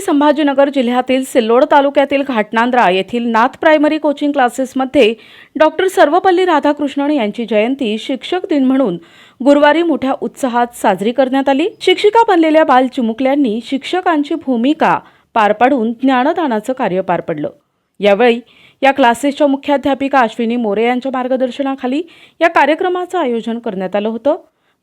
संभाजीनगर जिल्ह्यातील सिल्लोड तालुक्यातील घाटनांद्रा येथील नाथ प्रायमरी कोचिंग क्लासेसमध्ये डॉक्टर सर्वपल्ली राधाकृष्णन यांची जयंती शिक्षक दिन म्हणून गुरुवारी मोठ्या उत्साहात साजरी करण्यात आली. शिक्षिका बनलेल्या बाल चिमुकल्यांनी शिक्षकांची भूमिका पार पाडून ज्ञानदानाचं कार्य पार पडलं. यावेळी या क्लासेसच्या मुख्याध्यापिका अश्विनी मोरे यांच्या मार्गदर्शनाखाली या कार्यक्रमाचं आयोजन करण्यात आलं होतं.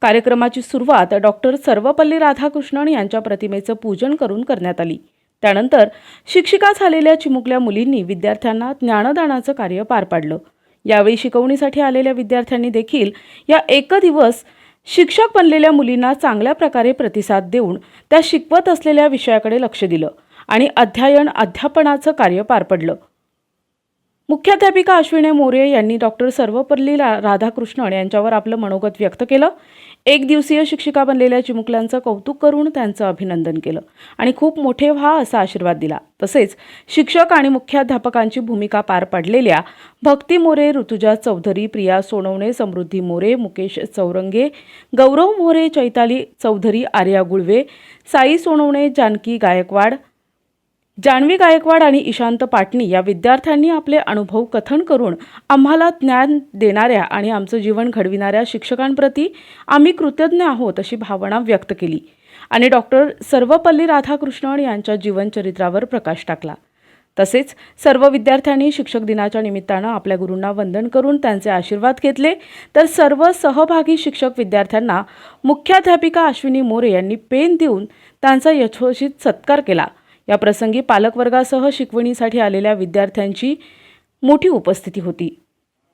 कार्यक्रमाची सुरुवात डॉक्टर सर्वपल्ली राधाकृष्णन यांच्या प्रतिमेचं पूजन करून करण्यात आली. त्यानंतर शिक्षिका झालेल्या चिमुकल्या मुलींनी विद्यार्थ्यांना ज्ञानदानाचं कार्य पार पाडलं. यावेळी शिकवणीसाठी आलेल्या विद्यार्थ्यांनी देखील या एक दिवस शिक्षक बनलेल्या मुलींना चांगल्या प्रकारे प्रतिसाद देऊन त्या शिकवत असलेल्या विषयाकडे लक्ष दिलं आणि अध्ययन अध्यापनाचं कार्य पार पडलं. मुख्याध्यापिका अश्विनी मोरे यांनी डॉक्टर सर्वपल्ली रा- राधाकृष्णन यांच्यावर आपलं मनोगत व्यक्त केलं. एक दिवसीय शिक्षिका बनलेल्या चिमुकल्यांचं कौतुक करून त्यांचं अभिनंदन केलं. आणि खूप मोठे व्हा असा आशीर्वाद दिला. तसेच शिक्षक आणि मुख्याध्यापकांची भूमिका पार पाडलेल्या भक्ती मोरे ऋतुजा चौधरी प्रिया सोनवणे समृद्धी मोरे मुकेश चौरंगे गौरव मोरे चैताली चौधरी आर्या गुळवे साई सोनवणे जानकी गायकवाड जान्हवी गायकवाड आणि ईशांत पाटणी या विद्यार्थ्यांनी आपले अनुभव कथन करून आम्हाला ज्ञान देणाऱ्या आणि आमचं जीवन घडविणाऱ्या शिक्षकांप्रती आम्ही कृतज्ञ आहोत अशी भावना व्यक्त केली आणि डॉक्टर सर्वपल्ली राधाकृष्णन यांच्या जीवनचरित्रावर प्रकाश टाकला. तसेच सर्व विद्यार्थ्यांनी शिक्षक दिनाच्या निमित्तानं आपल्या गुरूंना वंदन करून त्यांचे आशीर्वाद घेतले. तर सर्व सहभागी शिक्षक विद्यार्थ्यांना मुख्याध्यापिका अश्विनी मोरे यांनी पेन देऊन त्यांचा यथोचित सत्कार केला. या प्रसंगी पालकवर्गासह शिकवणीसाठी आलेल्या विद्यार्थ्यांची मोठी उपस्थिती होती.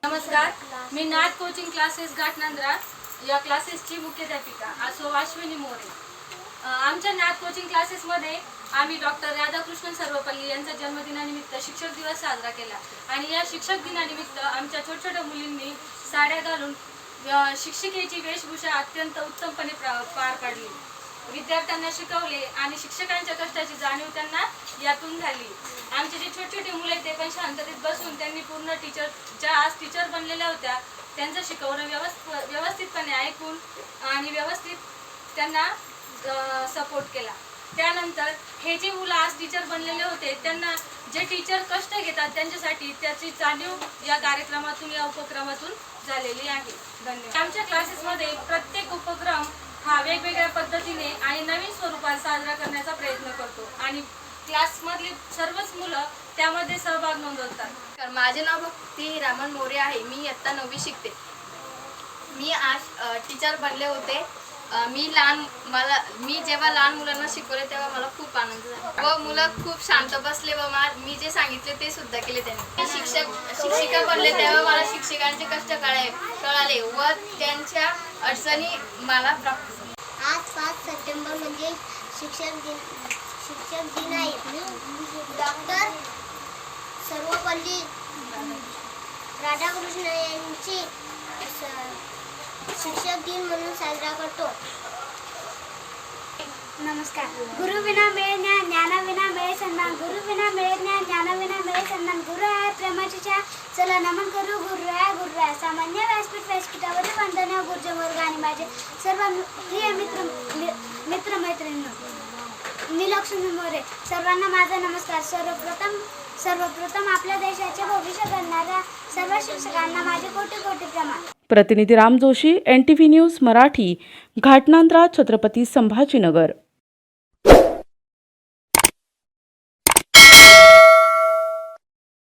नमस्कार. मी नाथ कोचिंग क्लासेस घाटनांद्रा या क्लासेसची मुख्याध्यापिका असो अश्विनी मोरे. आमच्या नाथ कोचिंग क्लासेसमध्ये आम्ही डॉक्टर राधाकृष्णन सर्वपल्ली यांचा जन्मदिनानिमित्त शिक्षक दिवस साजरा केला. आणि या शिक्षक दिनानिमित्त आमच्या छोट्या छोट्या मुलींनी साड्या घालून शिक्षिकेची वेशभूषा अत्यंत उत्तमपणे पार पाडली. विद्यार्थ्यांना शिकवले आणि शिक्षकांच्या कष्टाची जाणीव त्यांना यातून झाली. आमचे जे छोटे छोटे मुलं ते पण शांततेत बसून त्यांनी पूर्ण टीचर ज्या आज टीचर बनलेल्या होत्या त्यांचं शिकवणं व्यवस्थ व्यवस्थितपणे ऐकून आणि व्यवस्थित त्यांना सपोर्ट केला. त्यानंतर हे जे मुलं आज टीचर बनलेले होते त्यांना जे टीचर कष्ट घेतात त्यांच्यासाठी त्याची जाणीव या कार्यक्रमातून या उपक्रमातून झालेली आहे. धन्यवाद. आमच्या क्लासेसमध्ये प्रत्येक उपक्रम हा वेगवेगळ्या पद्धतीने आणि नवीन स्वरूपात साजरा करण्याचा प्रयत्न करतो. आणि क्लासमधली सर्वच मुलं त्यामध्ये सहभाग नोंदवतात. तर माझे नाव भक्ती रामन मोरे आहे. मी इयत्ता नववी शिकते. मी आज टीचर बनले होते. मी लहान मला मी जेव्हा लहान मुलांना शिकवले तेव्हा मला खूप आनंद झाला. व मुलं खूप शांत बसले व मा मी जे सांगितले ते सुद्धा केले त्यांनी. मी शिक्षक शिक्षिका बनले तेव्हा मला शिक्षकांचे कष्ट कळाले कळाले व त्यांच्या अडचणी मला प्राप्त झाल्या. आज पाच सप्टेंबर म्हणजे शिक्षक दिन शिक्षक दिन आहे. डॉक्टर सर्वपल्ली राधाकृष्ण यांची शिक्षक दिन म्हणून साजरा करतो. नमस्कार. गुरुविना मिळे ज्ञान ज्ञानाविना मिळे सन्मान. गुरुविना मिळे ज्ञान ज्ञानाविना मिळे सन्मान. गुरु आहे प्रेमाची चला नमन करू. गुरु आहे गुरु आहे. सामान्य व्यासपीठ व्यासपीठावरील वंदनीय गुरुजवर्ग आणि माझे सर्व प्रिय मित्र मि- मित्रमैत्रिणी मी लक्ष्मी मोरे सर्वांना माझा नमस्कार. सर्वप्रथम सर्वप्रथम आपल्या देशाचे भविष्य घडणाऱ्या सर्व शिक्षकांना माझे कोटी कोटी प्रमाण प्रतिनिधी Ram Joshi N T V news Marathi Ghatnandra Chhatrapati Sambhajinagar.